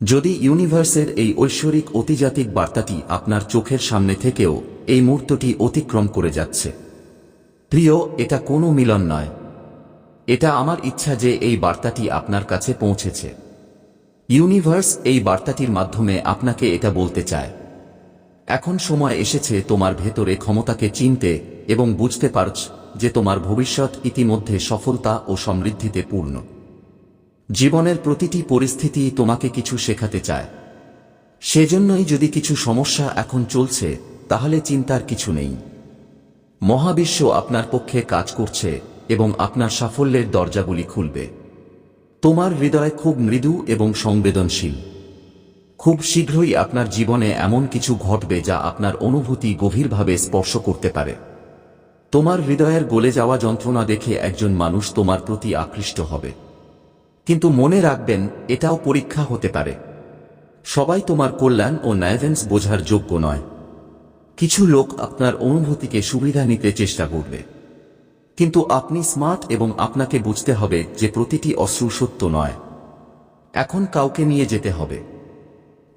যদি ইউনিভার্সের এই ঐশ্বরিক অতিজাতিক বার্তাটি আপনার চোখের সামনে থেকেও এই মুহূর্তটি অতিক্রম করে যাচ্ছে। প্রিয়, এটা কোনো মিলন নয়। এটা আমার ইচ্ছা যে এই বার্তাটি আপনার কাছে পৌঁছেছে। ইউনিভার্স এই বার্তাটির মাধ্যমে আপনাকে এটা বলতে চায়। এখন সময় এসেছে তোমার ভেতরে ক্ষমতাকে চিনতে এবং বুঝতে পারছ যে তোমার ভবিষ্যৎ ইতিমধ্যে সফলতা ও সমৃদ্ধিতে পূর্ণ। জীবনের প্রতিটি পরিস্থিতি তোমাকে কিছু শেখাতে চায়। সেজন্যই যদি কিছু সমস্যা এখন চলছে, তাহলে চিন্তার কিছু নেই। মহাবিশ্ব আপনার পক্ষে কাজ করছে এবং আপনার সাফল্যের দরজাগুলি খুলবে। তোমার হৃদয় খুব মৃদু এবং সংবেদনশীল। খুব শীঘ্রই আপনার জীবনে এমন কিছু ঘটবে যা আপনার অনুভূতি গভীরভাবে স্পর্শ করতে পারে। তোমার হৃদয়ের গলে যাওয়া যন্ত্রণা দেখে একজন মানুষ তোমার প্রতি আকৃষ্ট হবে। কিন্তু মনে রাখবেন, এটাও পরীক্ষা হতে পারে। সবাই তোমার কল্যাণ ও ন্যায়ভেন্স বোঝার যোগ্য নয়। কিছু লোক আপনার অনুভূতিকে সুবিধা নিতে চেষ্টা করবে। কিন্তু আপনি স্মার্ট এবং আপনাকে বুঝতে হবে যে প্রতিটি অশ্রু সত্য নয়। এখন কাউকে নিয়ে যেতে হবে।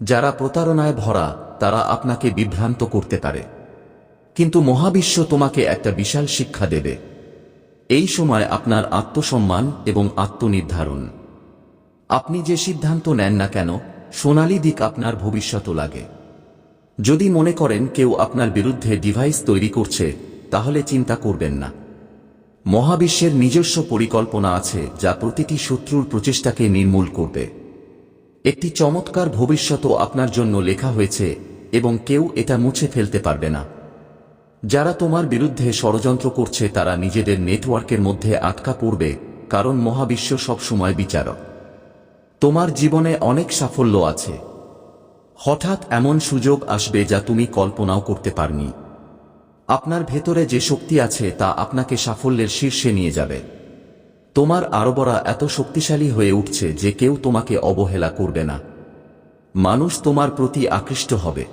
যারা প্রতারণায় ভরা, তারা আপনাকে বিভ্রান্ত করতে পারে। কিন্তু মহাবিশ্ব তোমাকে একটা বিশাল শিক্ষা দেবে। এই সময় আপনার আত্মসম্মান এবং আত্মনির্ধারণ। আপনি যে সিদ্ধান্ত নেন না কেন, সোনালি দিক আপনার ভবিষ্যৎ লাগে। যদি মনে করেন কেউ আপনার বিরুদ্ধে ডিভাইস তৈরি করছে, তাহলে চিন্তা করবেন না। মহাবিশ্বের নিজস্ব পরিকল্পনা আছে যা প্রতিটি শত্রুর প্রচেষ্টাকে নির্মূল করবে। একটি চমৎকার ভবিষ্যৎও আপনার জন্য লেখা হয়েছে এবং কেউ এটা মুছে ফেলতে পারবে না। যারা তোমার বিরুদ্ধে ষড়যন্ত্র করছে তারা নিজেদের নেটওয়ার্কের মধ্যে আটকা পড়বে, কারণ মহাবিশ্ব সবসময় বিচারক। তোমার জীবনে অনেক সাফল্য আছে। হঠাৎ এমন সুযোগ আসবে যা তুমি কল্পনাও করতে পারনি। আপনার ভেতরে যে শক্তি আছে তা আপনাকে সাফল্যের শীর্ষে নিয়ে যাবে। তোমার আরবরা এত শক্তিশালী হয়ে উঠছে যে কেউ তোমাকে অবহেলা করবে না। মানুষ তোমার প্রতি আকৃষ্ট হবে।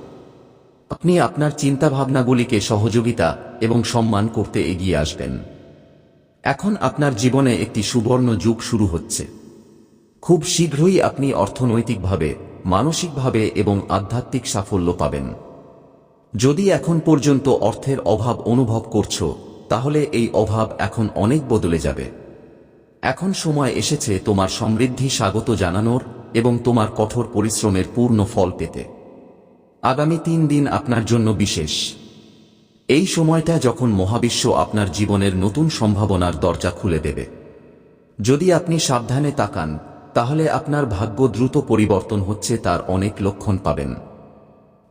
আপনি আপনার চিন্তাভাবনাগুলিকে সহযোগিতা এবং সম্মান করতে এগিয়ে আসবেন। এখন আপনার জীবনে একটি সুবর্ণ যুগ শুরু হচ্ছে। খুব শীঘ্রই আপনি অর্থনৈতিকভাবে, মানসিকভাবে এবং আধ্যাত্মিক সাফল্য পাবেন। যদি এখন পর্যন্ত অর্থের অভাব অনুভব করছ, তাহলে এই অভাব এখন অনেক বদলে যাবে। এখন সময় এসেছে তোমার সমৃদ্ধি স্বাগত জানানোর এবং তোমার কঠোর পরিশ্রমের পূর্ণ ফল পেতে। আগামী তিন দিন আপনার জন্য বিশেষ। এই সময়টা যখন মহাবিশ্ব আপনার জীবনের নতুন সম্ভাবনার দরজা খুলে দেবে। যদি আপনি সাবধানে তাকান তাহলে আপনার ভাগ্য দ্রুত পরিবর্তন হচ্ছে, তার অনেক লক্ষণ পাবেন।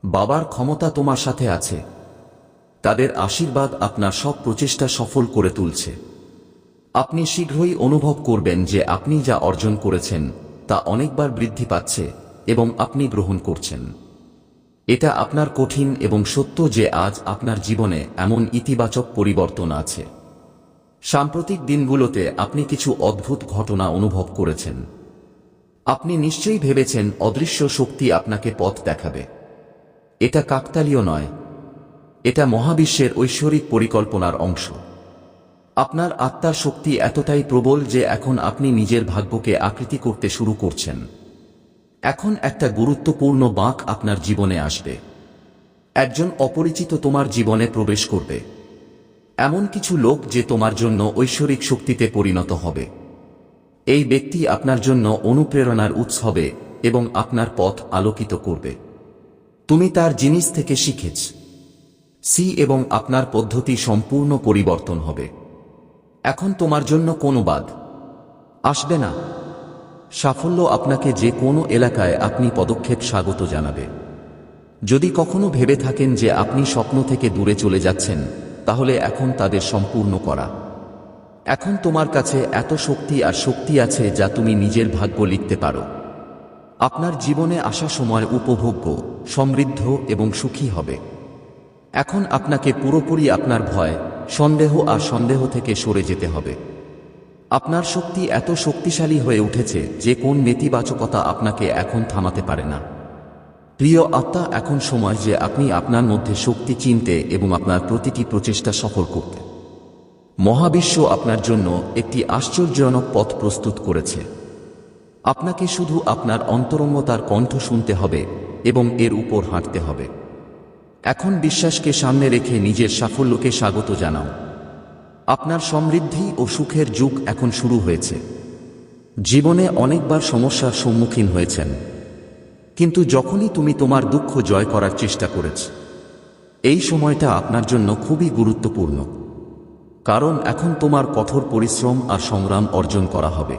বাবার ক্ষমতা তোমার সাথে আছে। তাদের আশীর্বাদ আপনার সব প্রচেষ্টা সফল করে তুলছে। আপনি শীঘ্রই অনুভব করবেন যে আপনি যা অর্জন করেছেন, তা অনেকবার বৃদ্ধি পাচ্ছে এবং আপনি গ্রহণ করছেন। এটা আপনার কঠিন এবং সত্য যে আজ আপনার জীবনে এমন ইতিবাচক পরিবর্তন আছে। সাম্প্রতিক দিনগুলোতে আপনি কিছু অদ্ভুত ঘটনা অনুভব করেছেন। আপনি নিশ্চয়ই ভেবেছেন অদৃশ্য শক্তি আপনাকে পথ দেখাবে। এটা কাকতালীয় নয়। এটা মহাবিশ্বের ঐশ্বরিক পরিকল্পনার অংশ। আপনার আত্মার শক্তি এতটাই প্রবল যে এখন আপনি নিজের ভাগ্যকে আকৃতি করতে শুরু করছেন। এখন একটা গুরুত্বপূর্ণ বাঁক আপনার জীবনে আসবে। একজন অপরিচিত তোমার জীবনে প্রবেশ করবে। এমন কিছু লোক যে তোমার জন্য ঐশ্বরিক শক্তিতে পরিণত হবে। এই ব্যক্তি আপনার জন্য অনুপ্রেরণার উৎস হবে এবং আপনার পথ আলোকিত করবে। তুমি তার জিনিস থেকে শিখেছ। সি এবং আপনার পদ্ধতি সম্পূর্ণ পরিবর্তন হবে। এখন তোমার জন্য কোনো বাদ আসবে না। সাফল্য আপনাকে যে কোনো এলাকায় আপনি পদক্ষেপ স্বাগত জানাবে। যদি কখনো ভেবে থাকেন যে আপনি স্বপ্ন থেকে দূরে চলে যাচ্ছেন, তাহলে এখন তাদের সম্পূর্ণ করা। এখন তোমার কাছে এত শক্তি আর শক্তি আছে যা তুমি নিজের ভাগ্য লিখতে পারো। আপনার জীবনে আসা সময় উপভোগ্য, সমৃদ্ধ এবং সুখী হবে। এখন আপনাকে পুরোপুরি আপনার ভয়, সন্দেহ আর সন্দেহ থেকে সরে যেতে হবে। আপনার শক্তি এত শক্তিশালী হয়ে উঠেছে যে কোন নেতিবাচকতা আপনাকে এখন থামাতে পারে না। প্রিয় আত্মা, এখন সময় যে আপনি আপনার মধ্যে শক্তি, চিনতে এবং আপনার প্রতিটি প্রচেষ্টা সফল করতে। মহাবিশ্ব আপনার জন্য একটি আশ্চর্যজনক পথ প্রস্তুত করেছে। আপনাকে শুধু আপনার অন্তরঙ্গতার কণ্ঠ শুনতে হবে এবং এর উপর হাঁটতে হবে। এখন বিশ্বাসকে সামনে রেখে নিজের সাফল্যকে স্বাগত জানাও। আপনার সমৃদ্ধি ও সুখের যুগ এখন শুরু হয়েছে। জীবনে অনেকবার সমস্যার সম্মুখীন হয়েছেন। কিন্তু যখনই তুমি তোমার দুঃখ জয় করার চেষ্টা করেছ, এই সময়টা আপনার জন্য খুবই গুরুত্বপূর্ণ। কারণ এখন তোমার কঠোর পরিশ্রম আর সংগ্রাম অর্জন করা হবে।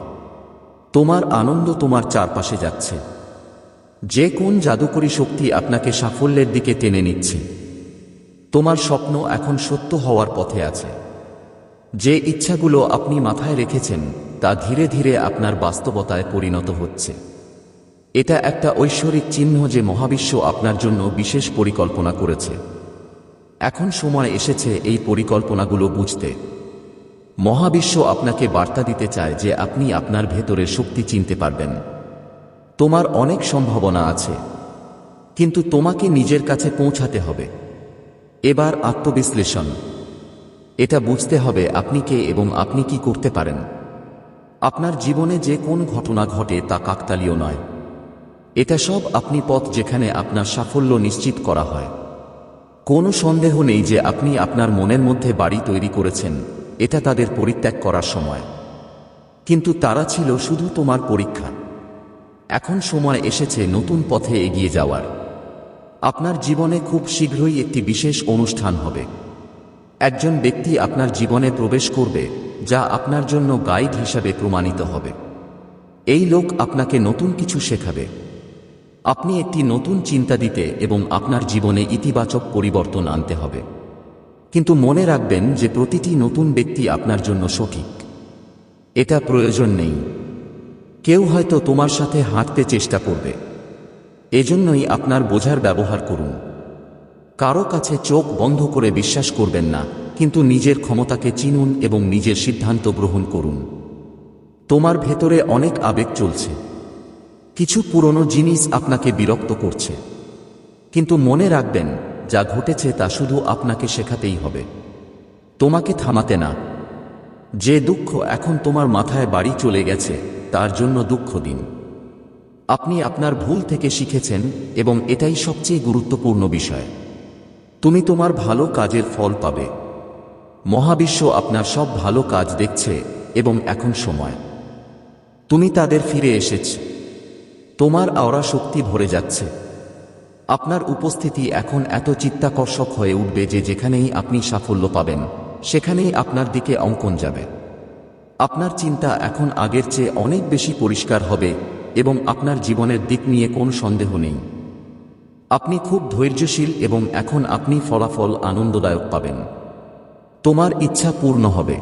তোমার আনন্দ তোমার চারপাশে যাচ্ছে। যে কোন জাদুকরী শক্তি আপনাকে সাফল্যের দিকে টেনে নিচ্ছে। তোমার স্বপ্ন এখন সত্য হওয়ার পথে আছে। যে ইচ্ছাগুলো আপনি মাথায় রেখেছেন, তা ধীরে ধীরে আপনার বাস্তবতায় পরিণত হচ্ছে। এটা একটা ঐশ্বরিক চিহ্ন যে মহাবিশ্ব আপনার জন্য বিশেষ পরিকল্পনা করেছে। এখন সময় এসেছে এই পরিকল্পনাগুলো বুঝতে। মহাবিশ্ব আপনাকে বার্তা দিতে চায় যে আপনি আপনার ভেতরের শক্তি চিনতে পারবেন। তোমার অনেক সম্ভাবনা আছে। কিন্তু তোমাকে নিজের কাছে পৌঁছাতে হবে। এবার আত্মবিশ্লেষণ। এটা বুঝতে হবে আপনি কে এবং আপনি কি করতে পারেন। আপনার জীবনে যে কোন ঘটনা ঘটে তা কাকতালীয় নয়। এটা সব আপনি পথ যেখানে আপনার সাফল্য নিশ্চিত করা হয়। কোনো সন্দেহ নেই যে আপনি আপনার মনের মধ্যে বাড়ি তৈরি করেছেন, এটা তাদের পরিত্যাগ করার সময়। কিন্তু তারা ছিল শুধু তোমার পরীক্ষা। এখন সময় এসেছে নতুন পথে এগিয়ে যাওয়ার। আপনার জীবনে খুব শীঘ্রই একটি বিশেষ অনুষ্ঠান হবে। একজন ব্যক্তি আপনার জীবনে প্রবেশ করবে, যা আপনার জন্য গাইড হিসাবে প্রমাণিত হবে। এই লোক আপনাকে নতুন কিছু শেখাবে। আপনি একটি নতুন চিন্তা দিতে এবং আপনার জীবনে ইতিবাচক পরিবর্তন আনতে হবে। কিন্তু মনে রাখবেন যে প্রতিটি নতুন ব্যক্তি আপনার জন্য সঠিক। এটা প্রয়োজন নেই। কেউ হয়তো তোমার সাথে হাঁটতে চেষ্টা করবে। এজন্যই আপনার বোঝার ব্যবহার করুন। কারও কাছে চোখ বন্ধ করে বিশ্বাস করবেন না, কিন্তু নিজের ক্ষমতাকে চিনুন এবং নিজের সিদ্ধান্ত গ্রহণ করুন। তোমার ভেতরে অনেক আবেগ চলছে। কিছু পুরনো জিনিস আপনাকে বিরক্ত করছে। কিন্তু মনে রাখবেন, যা ঘটেছে তা শুধু আপনাকে শেখাতেই হবে। তোমাকে থামাতে না। যে দুঃখ এখন তোমার মাথায় বাড়ি চলে গেছে, তার জন্য দুঃখ দিন। আপনি আপনার ভুল থেকে শিখেছেন এবং এটাই সবচেয়ে গুরুত্বপূর্ণ বিষয়। তুমি তোমার ভালো কাজের ফল পাবে। মহাবিশ্ব আপনার সব ভালো কাজ দেখছে এবং এখন সময়। তুমি তাদের ফিরে এসেছ। তোমার আওরা শক্তি ভরে যাচ্ছে। আপনার উপস্থিতি এখন এত চিত্তাকর্ষক হয়ে উঠবে যে যেখানেই আপনি সাফল্য পাবেন, সেখানেই আপনার দিকে অঙ্কন যাবে। আপনার চিন্তা এখন আগের চেয়ে অনেক বেশি পরিষ্কার হবে এবং আপনার জীবনের দিক নিয়ে কোন সন্দেহ নেই। আপনি খুব ধৈর্যশীল এবং এখন আপনি ফলাফল আনন্দদায়ক পাবেন। তোমার ইচ্ছা পূর্ণ হবে।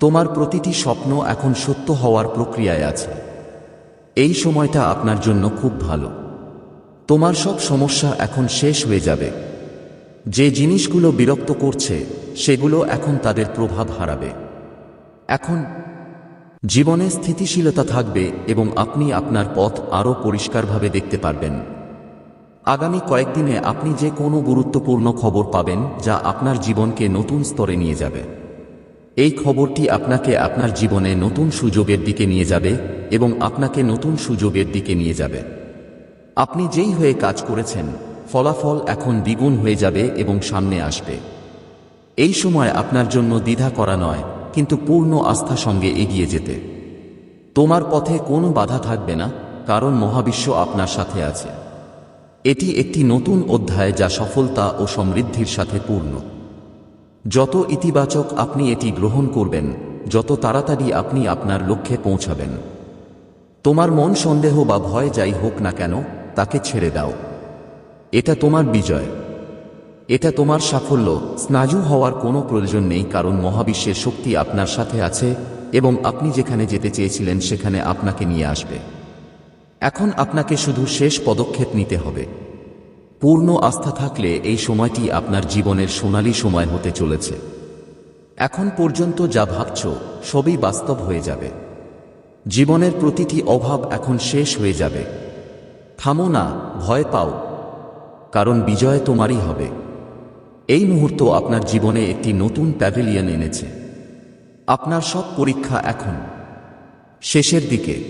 তোমার প্রতিটি স্বপ্ন এখন সত্য হওয়ার প্রক্রিয়ায় আছে। এই সময়টা আপনার জন্য খুব ভালো। তোমার সব সমস্যা এখন শেষ হয়ে যাবে। যে জিনিসগুলো বিরক্ত করছে, সেগুলো এখন তাদের প্রভাব হারাবে। এখন জীবনে স্থিতিশীলতা থাকবে এবং আপনি আপনার পথ আরও পরিষ্কারভাবে দেখতে পারবেন। আগামী কয়েকদিনে আপনি যে কোনো গুরুত্বপূর্ণ খবর পাবেন, যা আপনার জীবনকে নতুন স্তরে নিয়ে যাবে। এই খবরটি আপনাকে আপনার জীবনে নতুন সুযোগের দিকে নিয়ে যাবে এবং আপনাকে নতুন সুযোগের দিকে নিয়ে যাবে। আপনি যেই হয়ে কাজ করেছেন, ফলাফল এখন দ্বিগুণ হয়ে যাবে এবং সামনে আসবে। এই সময় আপনার জন্য দ্বিধা করা নয়, কিন্তু পূর্ণ আস্থা সঙ্গে এগিয়ে যেতে। তোমার পথে কোনো বাধা থাকবে না, কারণ মহাবিশ্ব আপনার সাথে আছে। এটি একটি নতুন অধ্যায় যা সফলতা ও সমৃদ্ধির সাথে পূর্ণ। যত ইতিবাচক আপনি এটি গ্রহণ করবেন, যত তাড়াতাড়ি আপনি আপনার লক্ষ্যে পৌঁছাবেন। তোমার মন সন্দেহ বা ভয় যাই হোক না কেন, তাকে ছেড়ে দাও। এটা তোমার বিজয়। এটা তোমার সাফল্য। স্নায়ু হওয়ার কোনো প্রয়োজন নেই, কারণ মহাবিশ্বের শক্তি আপনার সাথে আছে এবং আপনি যেখানে যেতে চেয়েছিলেন, সেখানে আপনাকে নিয়ে আসবে। এখন আপনাকে শুধু শেষ পদক্ষেপ নিতে হবে। পূর্ণ আস্থা থাকলে এই সময়টি আপনার জীবনের সোনালী সময় হতে চলেছে। এখন পর্যন্ত যা ভাবছ, সবই বাস্তব হয়ে যাবে। জীবনের প্রতিটি অভাব এখন শেষ হয়ে যাবে। থামো না, ভয় পাও, কারণ বিজয় তোমারই হবে। এই মুহূর্ত আপনার জীবনে একটি নতুন প্যাভিলিয়ন এনেছে। আপনার সব পরীক্ষা এখন, শেষের দিকে।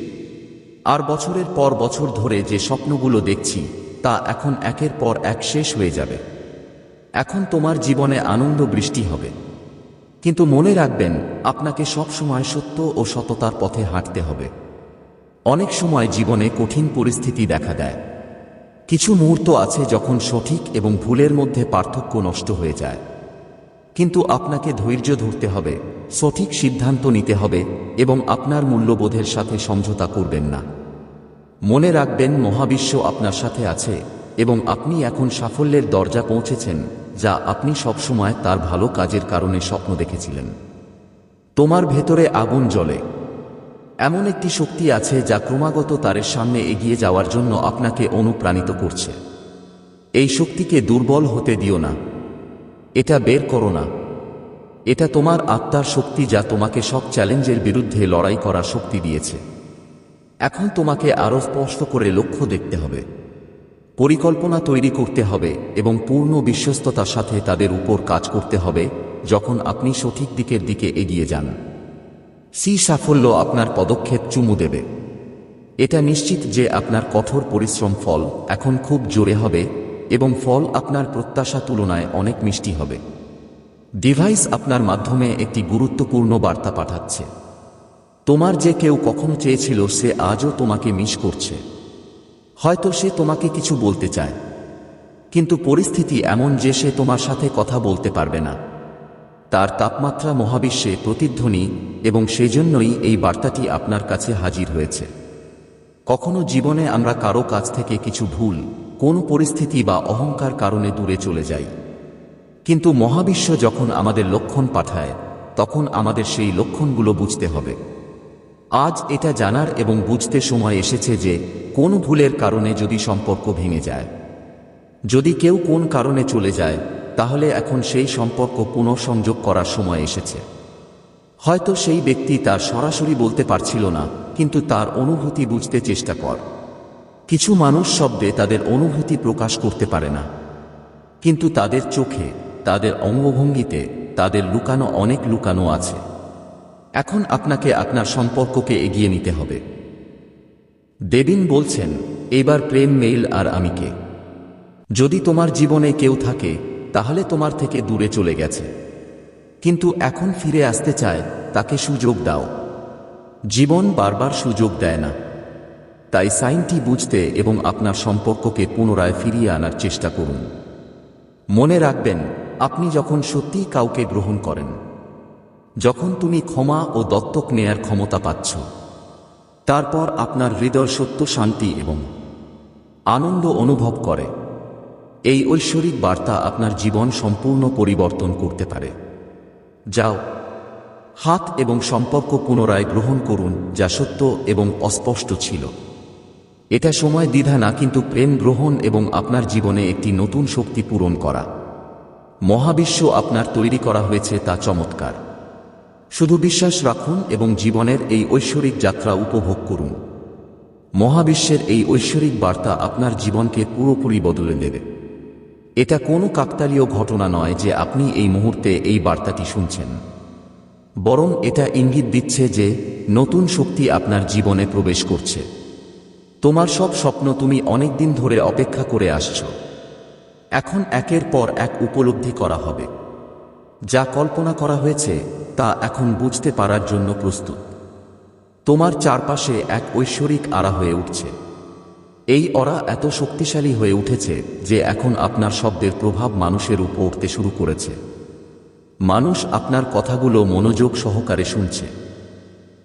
আর বছরের পর বছর ধরে যে স্বপ্নগুলো দেখছি তা এখন একের পর এক শেষ হয়ে যাবে। এখন তোমার জীবনে আনন্দ বৃষ্টি হবে। কিন্তু মনে রাখবেন, আপনাকে সবসময় সত্য ও সততার পথে হাঁটতে হবে। অনেক সময় জীবনে কঠিন পরিস্থিতি দেখা দেয়। কিছু মুহূর্ত আছে যখন সঠিক এবং ভুলের মধ্যে পার্থক্য নষ্ট হয়ে যায়। কিন্তু আপনাকে ধৈর্য ধরতে হবে, সঠিক সিদ্ধান্ত নিতে হবে এবং আপনার মূল্যবোধের সাথে সমঝোতা করবেন না। মনে রাখবেন, মহাবিশ্ব আপনার সাথে আছে এবং আপনি এখন সাফল্যের দরজা পৌঁছেছেন, যা আপনি সবসময় তার ভালো কাজের কারণে স্বপ্ন দেখেছিলেন। তোমার ভেতরে আগুন জ্বলে। এমন একটি শক্তি আছে, যা ক্রমাগত তারের সামনে এগিয়ে যাওয়ার জন্য আপনাকে অনুপ্রাণিত করছে। এই শক্তিকে দুর্বল হতে দিও না। এটা বের করো না। এটা তোমার আত্মার শক্তি, যা তোমাকে সব চ্যালেঞ্জের বিরুদ্ধে লড়াই করার শক্তি দিয়েছে। এখন তোমাকে আরও স্পষ্ট করে লক্ষ্য দেখতে হবে। পরিকল্পনা তৈরি করতে হবে এবং পূর্ণ বিশ্বস্ততার সাথে তাদের উপর কাজ করতে হবে যখন আপনি সঠিক দিকের দিকে এগিয়ে যান। সি সাফল্য আপনার পদক্ষেপ চুমু দেবে। এটা নিশ্চিত যে আপনার কঠোর পরিশ্রম ফল এখন খুব জোরে হবে এবং ফল আপনার প্রত্যাশা তুলনায় অনেক মিষ্টি হবে। ডিভাইস আপনার মাধ্যমে একটি গুরুত্বপূর্ণ বার্তা পাঠাচ্ছে। তোমার যে কেউ কখনো চেয়েছিল সে আজও তোমাকে মিস করছে। হয়তো সে তোমাকে কিছু বলতে চায়। কিন্তু পরিস্থিতি এমন যে সে তোমার সাথে কথা বলতে পারবে না। তার তাপমাত্রা মহাবিশ্বে প্রতিধ্বনি এবং সেজন্যই এই বার্তাটি আপনার কাছে হাজির হয়েছে। কখনো জীবনে আমরা কারও কাছ থেকে কিছু ভুল, কোনো পরিস্থিতি বা অহংকার কারণে দূরে চলে যাই। কিন্তু মহাবিশ্ব যখন আমাদের লক্ষণ পাঠায়, তখন আমাদের সেই লক্ষণগুলো বুঝতে হবে। আজ এটা জানার এবং বুঝতে সময় এসেছে যে কোন ভুলের কারণে যদি সম্পর্ক ভেঙে যায়। যদি কেউ কোন কারণে চলে যায়, তাহলে এখন সেই সম্পর্ক পুনঃসংযোগ করার সময় এসেছে। হয়তো সেই ব্যক্তি তার সরাসরি বলতে পারছিল না, কিন্তু তার অনুভূতি বুঝতে চেষ্টা কর। কিছু মানুষ শব্দে তাদের অনুভূতি প্রকাশ করতে পারে না। কিন্তু তাদের চোখে, তাদের অঙ্গভঙ্গিতে, তাদের লুকানো অনেক লুকানো আছে। এখন আপনাকে আপনার সম্পর্ককে এগিয়ে নিতে হবে। দেবিন বলছেন, এবার প্রেম মেইল আর আমি কে? যদি তোমার জীবনে কেউ থাকে, তাহলে তোমার থেকে দূরে চলে গেছে। কিন্তু এখন ফিরে আসতে চায়, তাকে সুযোগ দাও। জীবন বারবার সুযোগ দেয় না। তাই সাইনটি বুঝতে এবং আপনার সম্পর্ককে পুনরায় ফিরিয়ে আনার চেষ্টা করুন। মনে রাখবেন, আপনি যখন সত্যিই কাউকে গ্রহণ করেন যখন তুমি ক্ষমা ও দত্তক নেয়ার ক্ষমতা পাচ্ছ, তারপর আপনার হৃদয় সত্য, শান্তি এবং আনন্দ অনুভব করে। এই ঐশ্বরিক বার্তা আপনার জীবন সম্পূর্ণ পরিবর্তন করতে পারে। যাও, হাত এবং সম্পর্ক পুনরায় গ্রহণ করুন, যা সত্য এবং অস্পষ্ট ছিল। এটা সময় দ্বিধা না, কিন্তু প্রেম গ্রহণ এবং আপনার জীবনে একটি নতুন শক্তি পূরণ করা। মহাবিশ্ব আপনার তৈরি করা হয়েছে তা চমৎকার। শুধু বিশ্বাস রাখুন এবং জীবনের এই ঐশ্বরিক যাত্রা উপভোগ করুন। মহাবিশ্বের এই ঐশ্বরিক বার্তা আপনার জীবনকে পুরোপুরি বদলে দেবে। এটা কোনো কাকতালীয় ঘটনা নয় যে আপনি এই মুহূর্তে এই বার্তাটি শুনছেন। বরং এটা ইঙ্গিত দিচ্ছে যে নতুন শক্তি আপনার জীবনে প্রবেশ করছে। তোমার সব স্বপ্ন তুমি অনেক দিন ধরে অপেক্ষা করে আসছ। এখন একের পর এক উপলব্ধি করা হবে। যা কল্পনা করা হয়েছে তা এখন বুঝতে পারার জন্য প্রস্তুত। তোমার চারপাশে এক ঐশ্বরিক আড়া হয়ে উঠছে। এই অরা এত শক্তিশালী হয়ে উঠেছে যে এখন আপনার শব্দের প্রভাব মানুষের উপর উঠতে শুরু করেছে। মানুষ আপনার কথাগুলো মনোযোগ সহকারে শুনছে।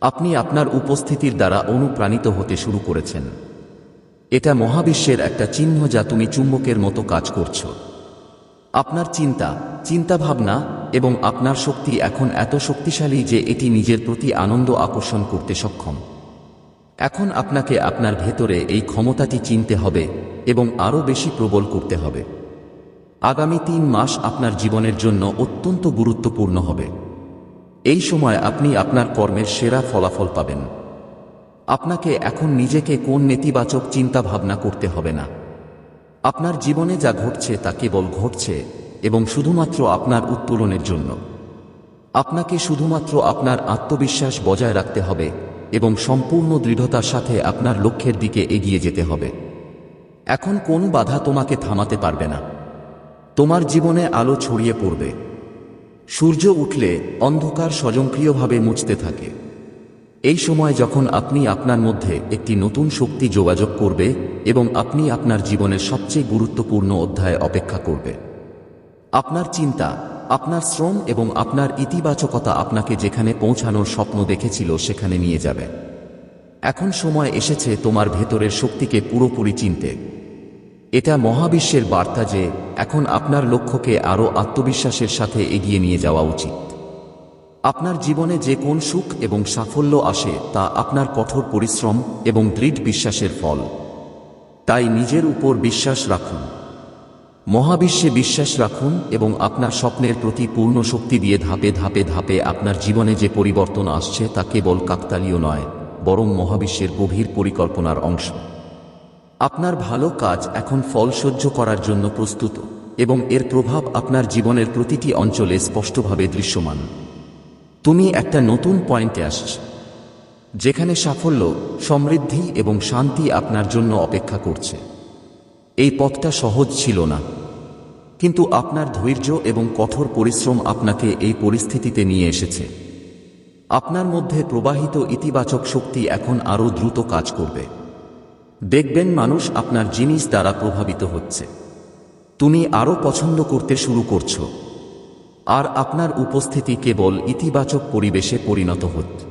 আপনি আপনার উপস্থিতির দ্বারা অনুপ্রাণিত হতে শুরু করেছেন। এটা মহাবিশ্বের একটা চিহ্ন যা তুমি চুম্বকের মতো কাজ করছ। আপনার চিন্তা, চিন্তাভাবনা এবং আপনার শক্তি এখন এত শক্তিশালী যে এটি নিজের প্রতি আনন্দ আকর্ষণ করতে সক্ষম। এখন আপনাকে আপনার ভেতরে এই ক্ষমতাটি চিনতে হবে এবং আরও বেশি প্রবল করতে হবে। আগামী তিন মাস আপনার জীবনের জন্য অত্যন্ত গুরুত্বপূর্ণ হবে। এই সময় আপনি আপনার কর্মের সেরা ফলাফল পাবেন। আপনাকে এখন নিজেকে কোন নেতিবাচক চিন্তা ভাবনা করতে হবে না। আপনার জীবনে যা ঘটছে তা কেবল ঘটছে এবং শুধুমাত্র আপনার উত্তোলনের জন্য। আপনাকে শুধুমাত্র আপনার আত্মবিশ্বাস বজায় রাখতে হবে এবং সম্পূর্ণ দৃঢ়তার সাথে আপনার লক্ষ্যের দিকে এগিয়ে যেতে হবে। এখন কোন বাধা তোমাকে থামাতে পারবে না। তোমার জীবনে আলো ছড়িয়ে পড়বে। সূর্য উঠলে অন্ধকার স্বয়ংক্রিয়ভাবে মুছতে থাকে। এই সময় যখন আপনি আপনার মধ্যে একটি নতুন শক্তি যোগাযোগ করবে এবং আপনি আপনার জীবনের সবচেয়ে গুরুত্বপূর্ণ অধ্যায়ে অপেক্ষা করবে। আপনার চিন্তা, আপনার শ্রম এবং আপনার ইতিবাচকতা আপনাকে যেখানে পৌঁছানোর স্বপ্ন দেখেছিল সেখানে নিয়ে যাবে। এখন সময় এসেছে তোমার ভেতরের শক্তিকে পুরোপুরি চিনতে। এটা মহাবিশ্বের বার্তা যে এখন আপনার লক্ষ্যকে আরও আত্মবিশ্বাসের সাথে এগিয়ে নিয়ে যাওয়া উচিত। আপনার জীবনে যে কোন সুখ এবং সাফল্য আসে তা আপনার কঠোর পরিশ্রম এবং দৃঢ় বিশ্বাসের ফল। তাই নিজের উপর বিশ্বাস রাখুন। মহাবিশ্বে বিশ্বাস রাখুন এবং আপনার স্বপ্নের প্রতি পূর্ণ শক্তি দিয়ে ধাপে ধাপে ধাপে আপনার জীবনে যে পরিবর্তন আসছে তা কেবল কাকতালীয় নয়, বরং মহাবিশ্বের গভীর পরিকল্পনার অংশ। আপনার ভালো কাজ এখন ফল সহ্য করার জন্য প্রস্তুত এবং এর প্রভাব আপনার জীবনের প্রতিটি অঞ্চলে স্পষ্টভাবে দৃশ্যমান। তুমি একটা নতুন পয়েন্টে আসছ, যেখানে সাফল্য, সমৃদ্ধি এবং শান্তি আপনার জন্য অপেক্ষা করছে। এই পথটা সহজ ছিল না, কিন্তু আপনার ধৈর্য এবং কঠোর পরিশ্রম আপনাকে এই পরিস্থিতিতে নিয়ে এসেছে। আপনার মধ্যে প্রবাহিত ইতিবাচক শক্তি এখন আরও দ্রুত কাজ করবে। দেখবেন মানুষ আপনার জিনিস দ্বারা প্রভাবিত হচ্ছে। তুমি আরও পছন্দ করতে শুরু করছ। আর আপনার উপস্থিতি কেবল ইতিবাচক পরিবেশে পরিণত হচ্ছে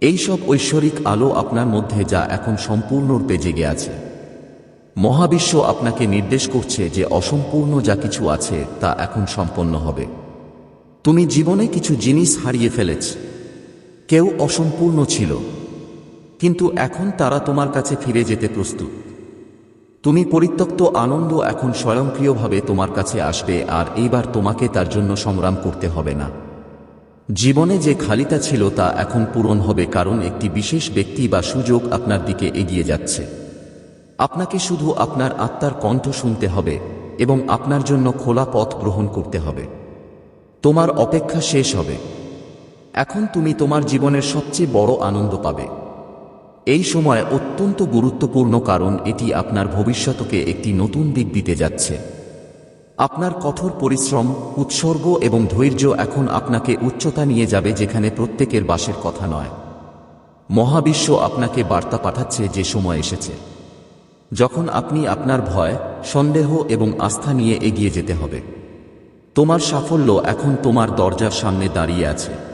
এইসব ঐশ্বরিক আলো আপনার মধ্যে যা এখন সম্পূর্ণরূপে জেগে আছে। মহাবিশ্ব আপনাকে নির্দেশ করছে যে অসম্পূর্ণ যা কিছু আছে তা এখন সম্পন্ন হবে। তুমি জীবনে কিছু জিনিস হারিয়ে ফেলেছ। কেউ অসম্পূর্ণ ছিল। কিন্তু এখন তারা তোমার কাছে ফিরে যেতে প্রস্তুত। তুমি পরিত্যক্ত আনন্দ এখন স্বয়ংক্রিয়ভাবে তোমার কাছে আসবে আর এইবার তোমাকে তার জন্য সংগ্রাম করতে হবে না। জীবনে যে খালিতা ছিল তা এখন পূরণ হবে কারণ একটি বিশেষ ব্যক্তি বা সুযোগ আপনার দিকে এগিয়ে যাচ্ছে। আপনাকে শুধু আপনার আত্মার কণ্ঠ শুনতে হবে এবং আপনার জন্য খোলা পথ গ্রহণ করতে হবে। তোমার অপেক্ষা শেষ হবে। এখন তুমি তোমার জীবনের সবচেয়ে বড় আনন্দ পাবে। এই সময় অত্যন্ত গুরুত্বপূর্ণ কারণ এটি আপনার ভবিষ্যতকে একটি নতুন দিক দিতে যাচ্ছে। আপনার কঠোর পরিশ্রম, উৎসর্গ এবং ধৈর্য এখন আপনাকে উচ্চতা নিয়ে যাবে যেখানে প্রত্যেকের বাসের কথা নয়। মহাবিশ্ব আপনাকে বার্তা পাঠাচ্ছে যে সময় এসেছে। যখন আপনি আপনার ভয়, সন্দেহ এবং আস্থা নিয়ে এগিয়ে যেতে হবে। তোমার সাফল্য এখন তোমার দরজার সামনে দাঁড়িয়ে আছে।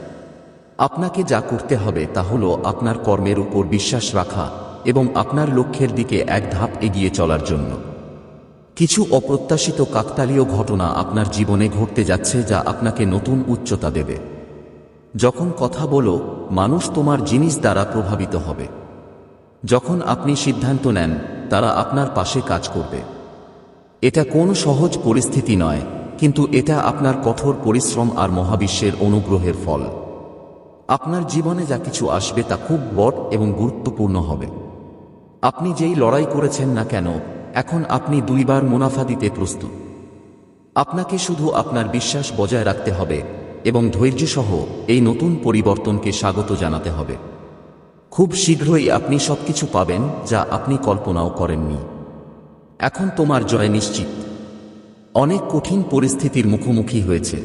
আপনাকে যা করতে হবে তা হল আপনার কর্মের উপর বিশ্বাস রাখা এবং আপনার লক্ষ্যের দিকে এক ধাপ এগিয়ে চলার জন্য। কিছু অপ্রত্যাশিত কাকতালীয় ঘটনা আপনার জীবনে ঘটতে যাচ্ছে যা আপনাকে নতুন উচ্চতা দেবে। যখন কথা বলো, মানুষ তোমার জিনিস দ্বারা প্রভাবিত হবে। যখন আপনি সিদ্ধান্ত নেন, তারা আপনার পাশে কাজ করবে। এটা কোন সহজ পরিস্থিতি নয়, কিন্তু এটা আপনার কঠোর পরিশ্রম আর মহাবিশ্বের অনুগ্রহের ফল। আপনার জীবনে যা কিছু আসবে তা খুব বড় এবং গুরুত্বপূর্ণ হবে। আপনি যেই লড়াই করেছেন না কেন, এখন আপনি দুইবার মুনাফা দিতে প্রস্তুত। আপনাকে শুধু আপনার বিশ্বাস বজায় রাখতে হবে এবং ধৈর্যসহ এই নতুন পরিবর্তনকে স্বাগত জানাতে হবে। খুব শীঘ্রই আপনি সবকিছু পাবেন যা আপনি কল্পনাও করেননি। এখন তোমার জয় নিশ্চিত। অনেক কঠিন পরিস্থিতির মুখোমুখি হয়েছে।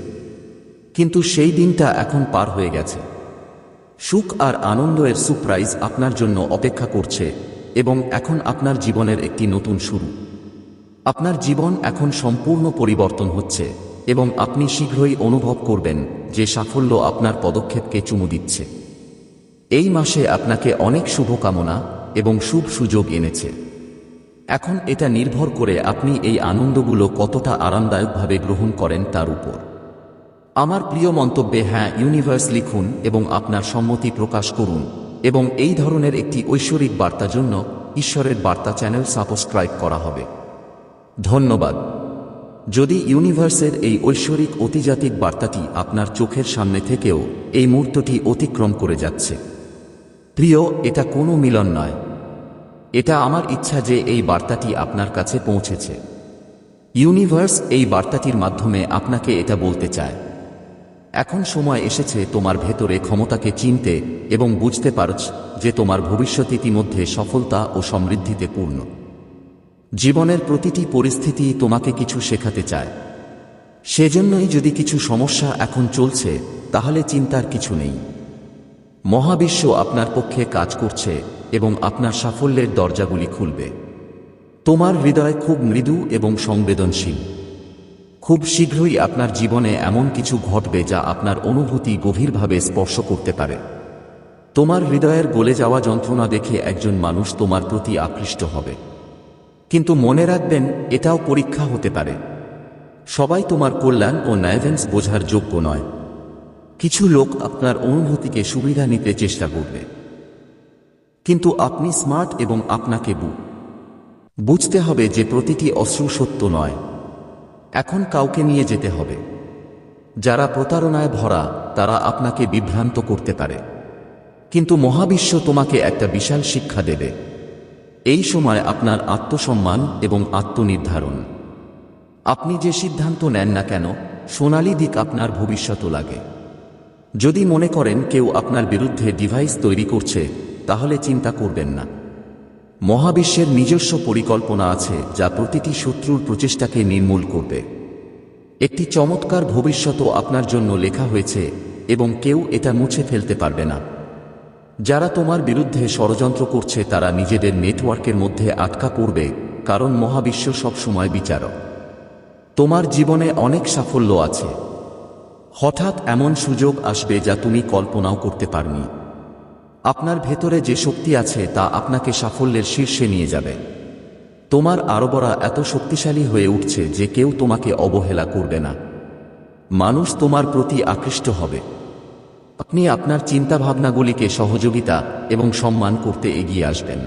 কিন্তু সেই দিনটা এখন পার হয়ে গেছে। সুখ আর আনন্দের সুপ্রাইজ আপনার জন্য অপেক্ষা করছে এবং এখন আপনার জীবনের একটি নতুন শুরু। আপনার জীবন এখন সম্পূর্ণ পরিবর্তন হচ্ছে এবং আপনি শীঘ্রই অনুভব করবেন যে সাফল্য আপনার পদক্ষেপকে চুমু দিচ্ছে। এই মাসে আপনাকে অনেক শুভকামনা এবং শুভ সুযোগ এনেছে। এখন এটা নির্ভর করে আপনি এই আনন্দগুলো কতটা আরামদায়কভাবে গ্রহণ করেন তার উপর। আমার প্রিয় মন্তব্যে হ্যাঁ ইউনিভার্স লিখুন এবং আপনার সম্মতি প্রকাশ করুন এবং এই ধরনের একটি ঐশ্বরিক বার্তা জন্য ঈশ্বরের বার্তা চ্যানেল সাবস্ক্রাইব করা হবে। ধন্যবাদ। যদি ইউনিভার্সের এই ঐশ্বরিক অতিজাতিক বার্তাটি আপনার চোখের সামনে থেকেও এই মুহূর্তটি অতিক্রম করে যাচ্ছে। প্রিয়, এটা কোনো মিলন নয়। এটা আমার ইচ্ছা যে এই বার্তাটি আপনার কাছে পৌঁছেছে। ইউনিভার্স এই বার্তাটির মাধ্যমে আপনাকে এটা বলতে চায়। এখন সময় এসেছে তোমার ভেতরে ক্ষমতাকে চিনতে এবং বুঝতে পারছ যে তোমার ভবিষ্যৎ ইতিমধ্যে সফলতা ও সমৃদ্ধিতে পূর্ণ। জীবনের প্রতিটি পরিস্থিতি তোমাকে কিছু শেখাতে চায়। সেজন্যই যদি কিছু সমস্যা এখন চলছে, তাহলে চিন্তার কিছু নেই। মহাবিশ্ব আপনার পক্ষে কাজ করছে এবং আপনার সাফল্যের দরজাগুলি খুলবে। তোমার হৃদয় খুব মৃদু এবং সংবেদনশীল। খুব শীঘ্রই আপনার জীবনে এমন কিছু ঘটবে যা আপনার অনুভূতি গভীরভাবে স্পর্শ করতে পারে। তোমার হৃদয়ের গলে যাওয়া যন্ত্রণা দেখে একজন মানুষ তোমার প্রতি আকৃষ্ট হবে। কিন্তু মনে রাখবেন, এটাও পরীক্ষা হতে পারে। সবাই তোমার কল্যাণ ও ন্যায়ভেন্স বোঝার যোগ্য নয়। কিছু লোক আপনার অনুভূতিকে সুবিধা নিতে চেষ্টা করবে। কিন্তু আপনি স্মার্ট এবং আপনাকে বু, বুঝতে হবে যে প্রতিটি অশ্রু সত্য নয়। এখন কাউকে নিয়ে যেতে হবে। যারা প্রতারণায় ভরা, তারা আপনাকে বিভ্রান্ত করতে পারে। কিন্তু মহাবিশ্ব তোমাকে একটা বিশাল শিক্ষা দেবে। এই সময় আপনার আত্মসম্মান এবং আত্মনির্ধারণ। আপনি যে সিদ্ধান্ত নেন না কেন, সোনালী দিক আপনার ভবিষ্যৎ লাগে। যদি মনে করেন কেউ আপনার বিরুদ্ধে ডিভাইস তৈরি করছে, তাহলে চিন্তা করবেন না। মহাবিশ্বের নিজস্ব পরিকল্পনা আছে যা প্রতিটি শত্রুর প্রচেষ্টাকে নির্মূল করবে। একটি চমৎকার ভবিষ্যৎও আপনার জন্য লেখা হয়েছে এবং কেউ এটা মুছে ফেলতে পারবে না। যারা তোমার বিরুদ্ধে ষড়যন্ত্র করছে, তারা নিজেদের নেটওয়ার্কের মধ্যে আটকা পড়বে, কারণ মহাবিশ্ব সবসময় বিচারক। তোমার জীবনে অনেক সাফল্য আছে। হঠাৎ এমন সুযোগ আসবে যা তুমি কল্পনাও করতে পারনি। আপনার ভেতরে যে শক্তি আছে তা আপনাকে সাফল্যের শীর্ষে নিয়ে যাবে। তোমার আরবরা এত শক্তিশালী হয়ে উঠছে যে কেউ তোমাকে অবহেলা করবে না। মানুষ তোমার প্রতি আকৃষ্ট হবে। আপনি আপনার চিন্তাভাবনাগুলিকে সহযোগিতা এবং সম্মান করতে এগিয়ে আসবেন।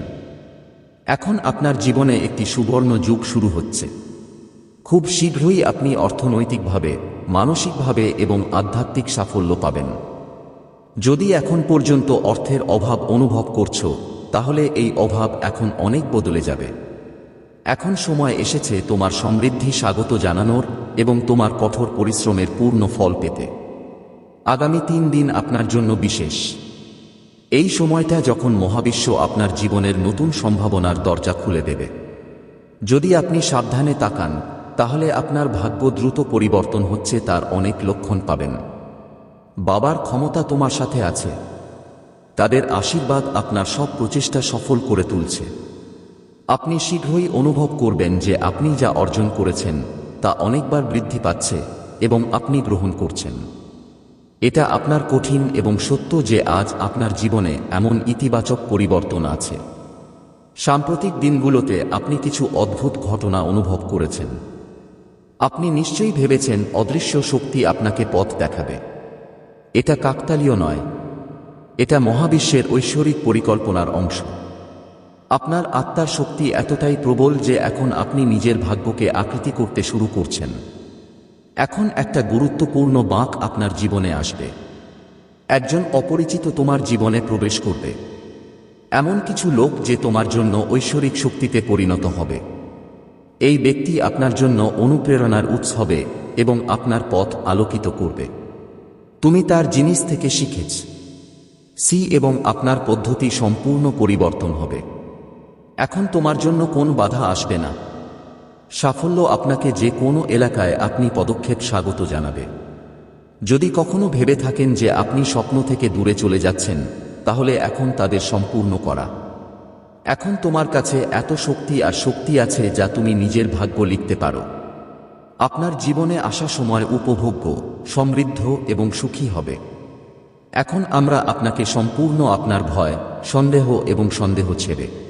এখন আপনার জীবনে একটি সুবর্ণ যুগ শুরু হচ্ছে। খুব শীঘ্রই আপনি অর্থনৈতিকভাবে, মানসিকভাবে এবং আধ্যাত্মিক সাফল্য পাবেন। যদি এখন পর্যন্ত অর্থের অভাব অনুভব করছ, তাহলে এই অভাব এখন অনেক বদলে যাবে। এখন সময় এসেছে তোমার সমৃদ্ধি স্বাগত জানানোর এবং তোমার কঠোর পরিশ্রমের পূর্ণ ফল পেতে। আগামী তিন দিন আপনার জন্য বিশেষ। এই সময়টা যখন মহাবিশ্ব আপনার জীবনের নতুন সম্ভাবনার দরজা খুলে দেবে। যদি আপনি সাবধানে তাকান, তাহলে আপনার ভাগ্য দ্রুত পরিবর্তন হচ্ছে, তার অনেক লক্ষণ পাবেন। বাবার ক্ষমতা তোমার সাথে আছে। তাদের আশীর্বাদ আপনার সব প্রচেষ্টা সফল করে তুলছে। আপনি শীঘ্রই অনুভব করবেন যে আপনি যা অর্জন করেছেন, তা অনেকবার বৃদ্ধি পাচ্ছে এবং আপনি গ্রহণ করছেন। এটা আপনার কঠিন এবং সত্য যে আজ আপনার জীবনে এমন ইতিবাচক পরিবর্তন আছে। সাম্প্রতিক দিনগুলোতে আপনি কিছু অদ্ভুত ঘটনা অনুভব করেছেন। আপনি নিশ্চয়ই ভেবেছেন অদৃশ্য শক্তি আপনাকে পথ দেখাবে। এটা কাকতালীয় নয়। এটা মহাবিশ্বের ঐশ্বরিক পরিকল্পনার অংশ। আপনার আত্মার শক্তি এতটাই প্রবল যে এখন আপনি নিজের ভাগ্যকে আকৃতি করতে শুরু করছেন। এখন একটা গুরুত্বপূর্ণ বাঁক আপনার জীবনে আসবে। একজন অপরিচিত তোমার জীবনে প্রবেশ করবে। এমন কিছু লোক যে তোমার জন্য ঐশ্বরিক শক্তিতে পরিণত হবে। এই ব্যক্তি আপনার জন্য অনুপ্রেরণার উৎস হবে এবং আপনার পথ আলোকিত করবে। তুমি তার জিনিস থেকে শিখেছ। সি এবং আপনার পদ্ধতি সম্পূর্ণ পরিবর্তন হবে। এখন তোমার জন্য কোন বাধা আসবে না। সাফল্য আপনাকে যে কোনো এলাকায় আপনি পদক্ষেপ স্বাগত জানাবে। যদি কখনো ভেবে থাকেন যে আপনি স্বপ্ন থেকে দূরে চলে যাচ্ছেন, তাহলে এখন তাদের সম্পূর্ণ করা। এখন তোমার কাছে এত শক্তি আর শক্তি আছে যা তুমি নিজের ভাগ্য লিখতে পারো। আপনার জীবনে আসা সময় উপভোগ্য, সমৃদ্ধ এবং সুখী হবে। এখন আমরা আপনাকে সম্পূর্ণ আপনার ভয়, সন্দেহ এবং সন্দেহ ছেড়ে